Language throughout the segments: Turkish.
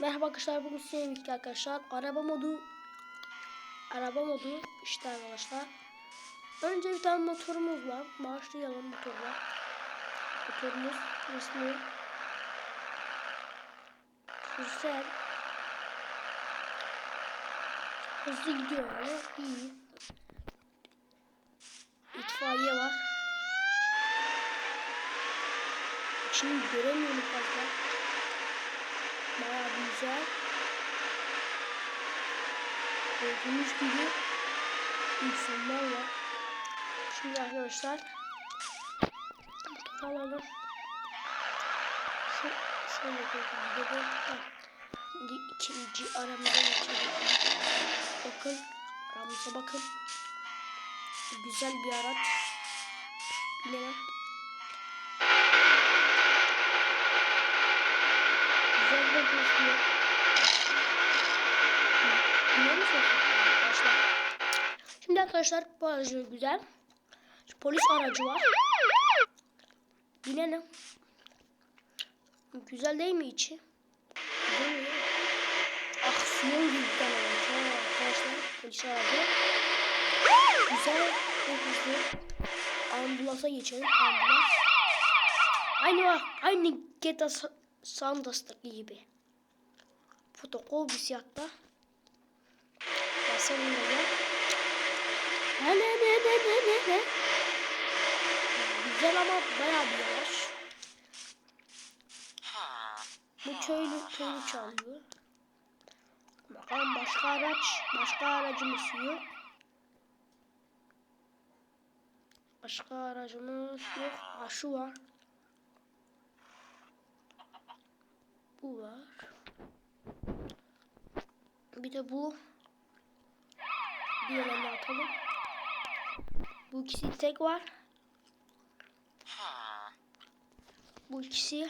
Merhaba arkadaşlar bugün sizinle birlikte arkadaşlar araba modu araba modu işte arkadaşlar. Önce bir tane motorumuz var. Başlayalım motorla. Motorumuz resmi güzel. Hızlı gidiyor yani iyi. İtfaiye var. İçini göremiyorum fazla. Bayağı güzel. Gördüğünüz gibi insanlar var. Şimdi arkadaşlar motor alalım. Şu şöyle gidelim. Şimdi ikinci aramıza geçelim. Bakın aramıza bakın. Güzel bir araç. Bilemem. Güzel de gözüküyor. Biliyor musunuz arkadaşlar? Şimdi arkadaşlar bu aracı güzel. Şu polis aracı var. Binelim. Güzel değil mi içi? Mi? Aksiyon gibi bir tane Arkadaşlar polis aracı. Güzel. Çok hızlı. Ambulansa geçelim. Ambulans. Aynı var. Aynı GTA San Andreas'taki gibi. Protokol bir siyatta. Basalım böyle. Ne ne ne ne ne ne ne. Güzel ama bayağı bir yavaş. Bu köylü köylü çalıyor. Bakalım başka araç, başka aracımız yok. Başka aracımız yok. Ha şu var. Bu var. Bir de bu. Diğerlerini atalım. Bu ikisi tek var. Bu ikisi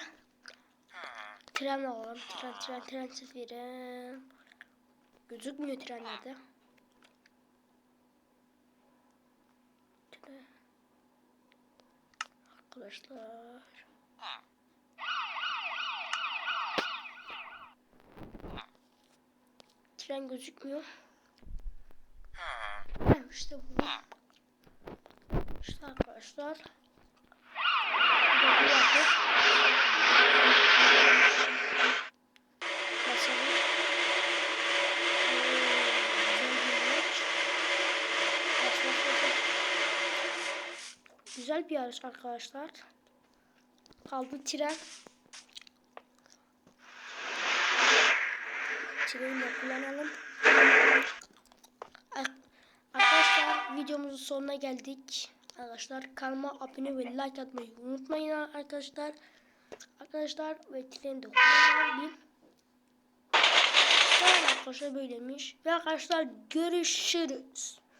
tren alalım. Tren, tren, tren seferi. Gözükmüyor trenlerde. Tren. Arkadaşlar. Tren gözükmüyor. Ha, işte bu. İşte arkadaşlar. Güzel bir araç arkadaşlar. Kaldı tren. Treni de kullanalım. Arkadaşlar videomuzun sonuna geldik. Arkadaşlar kanalıma abone ve like atmayı unutmayın arkadaşlar. Arkadaşlar ve treni de kullanalım. Arkadaşlar böylemiş. Ve arkadaşlar görüşürüz.